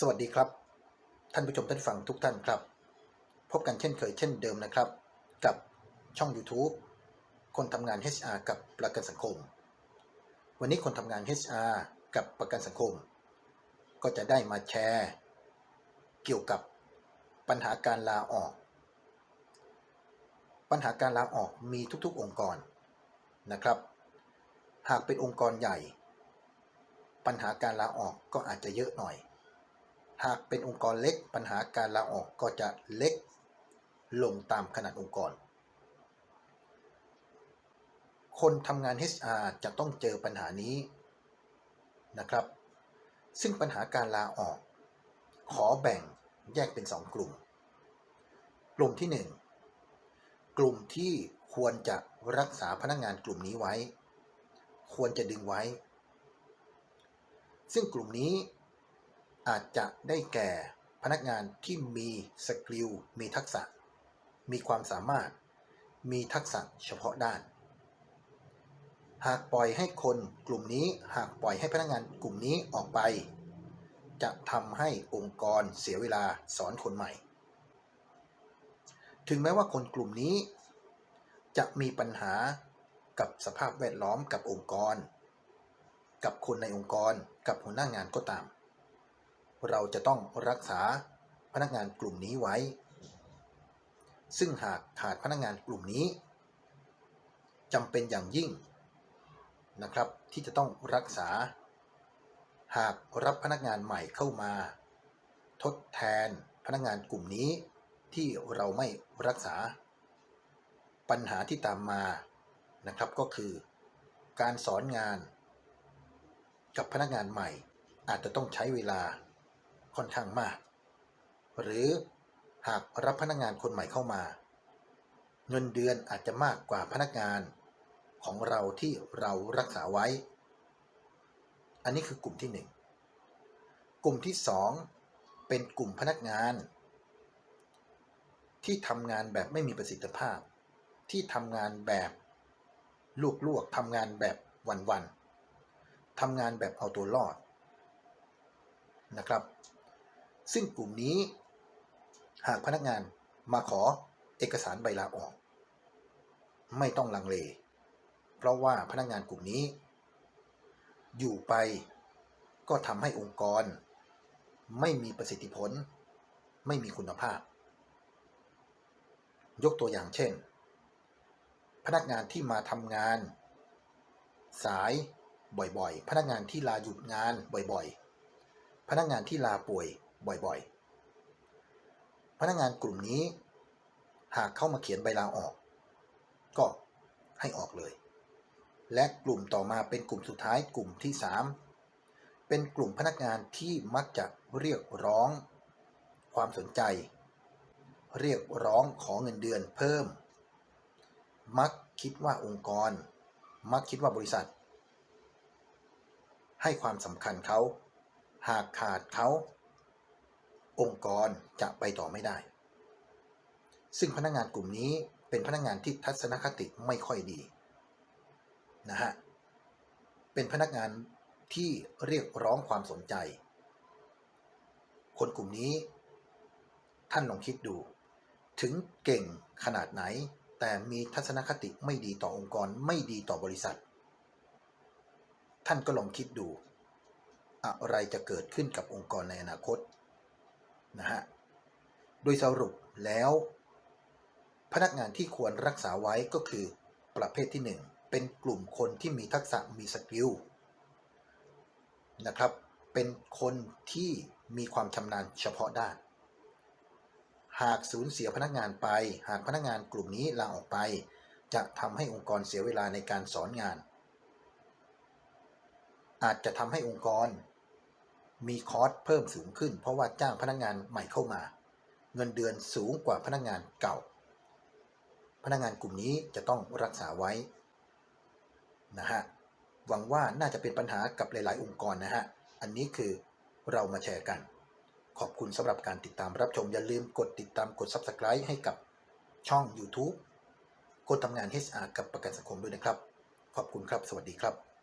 สวัสดีครับ ท่านผู้ชมท่านฟังทุกท่านครับ พบกันเช่นเคยเช่นเดิมนะครับ กับช่อง YouTube คนทำงาน HR กับประกันสังคม วันนี้คนทำงาน HR กับประกันสังคม ก็จะได้มาแชร์ เกี่ยวกับปัญหาการลาออก ปัญหาการลาออกมีทุกๆองค์กรนะครับ หากเป็นองค์กรใหญ่ ปัญหาการลาออกก็อาจจะเยอะหน่อย หากเป็นองค์กรเล็กปัญหาการลาออกก็จะเล็กลงตามขนาดองค์กร คนทำงาน HR จะต้องเจอปัญหานี้นะครับ ซึ่งปัญหาการลาออก ขอแบ่งแยกเป็น 2 กลุ่ม กลุ่มที่ 1 กลุ่มที่ควรจะรักษาพนักงานกลุ่มนี้ไว้ ควรจะดึงไว้ ซึ่งกลุ่มนี้ อาจจะได้แก่พนักงานที่มีสกิล มีทักษะ มีความสามารถ มีทักษะเฉพาะด้าน หากปล่อยให้คนกลุ่มนี้ หากปล่อยให้พนักงานกลุ่มนี้ออกไป จะทำให้องค์กรเสียเวลาสอนคนใหม่ ถึงแม้ว่าคนกลุ่มนี้ จะมีปัญหากับสภาพแวดล้อมกับองค์กร กับคนในองค์กร กับหัวหน้างานก็ตาม เราจะต้องรักษาพนักงานกลุ่มนี้ไว้ ซึ่งหากขาดพนักงานกลุ่มนี้จำเป็นอย่างยิ่งนะครับที่จะต้องรักษา หากรับพนักงานใหม่เข้ามา ทดแทนพนักงานกลุ่มนี้ที่เราไม่รักษา ปัญหาที่ตามมานะครับก็คือ การสอนงาน กับพนักงานใหม่อาจจะต้องใช้เวลา ค่อนข้างมาก หรือหากรับพนักงานคนใหม่เข้ามา เงินเดือนอาจจะมากกว่าพนักงานของเราที่เรารักษาไว้ อันนี้คือกลุ่มที่หนึ่งกลุ่มที่สองเป็นกลุ่มพนักงาน ที่ทำงานแบบไม่มีประสิทธิภาพ ที่ทำงานแบบลวกๆทำงานแบบวันๆทำงานแบบเอาตัวรอดนะครับ ซึ่งกลุ่มนี้ หากพนักงานมาขอเอกสารใบลาออก ไม่ต้องลังเล เพราะว่าพนักงานกลุ่มนี้ อยู่ไปก็ทำให้องค์กร ไม่มีประสิทธิผล ไม่มีคุณภาพ ยกตัวอย่างเช่น พนักงานที่มาทำงาน สายบ่อยๆ พนักงานที่ลาหยุดงานบ่อยๆ พนักงานที่ลาป่วย บ่อยๆ พนักงานกลุ่มนี้ หากเข้ามาเขียนใบลาออก ก็ให้ออกเลย และกลุ่มต่อมาเป็นกลุ่มสุดท้ายกลุ่มที่ 3 เป็นกลุ่มพนักงานที่มักจะเรียกร้อง ความสนใจ เรียกร้องขอเงินเดือนเพิ่ม มักคิดว่าองค์กร มักคิดว่าบริษัท ให้ความสำคัญเขา หากขาดเขา องค์กรจะไปต่อไม่ได้ ซึ่งพนักงานกลุ่มนี้เป็นพนักงานที่ทัศนคติไม่ค่อยดีนะฮะ เป็นพนักงานที่เรียกร้องความสนใจ คนกลุ่มนี้ ท่านลองคิดดู ถึงเก่งขนาดไหน แต่มีทัศนคติไม่ดีต่อองค์กรไม่ดีต่อบริษัท ท่านก็ลองคิดดู อะไรจะเกิดขึ้นกับองค์กรในอนาคต นะฮะ โดยสรุปแล้ว พนักงานที่ควรรักษาไว้ก็คือประเภทที่ 1 เป็นกลุ่มคนที่มีทักษะมีสกิลนะครับ เป็นคนที่มีความชำนาญเฉพาะด้าน หากสูญเสียพนักงานไป หากพนักงานกลุ่มนี้ลาออกไป จะทำให้องค์กรเสียเวลาในการสอนงาน อาจจะทำให้องค์กร มีคอสเพิ่มสูงขึ้น เพราะว่าจ้างพนักงานใหม่เข้ามา เงินเดือนสูงกว่าพนักงานเก่า พนักงานกลุ่มนี้จะต้องรักษาไว้นะฮะหวังว่าน่าจะเป็นปัญหากับหลาย ๆ องค์กรนะฮะ อันนี้คือเรามาแชร์กัน ขอบคุณสำหรับการติดตามรับชมอย่าลืมกดติดตามกด Subscribe ให้กับช่อง YouTube คนทำงาน HR กับประกันสังคมด้วยนะครับ ขอบคุณครับ สวัสดีครับ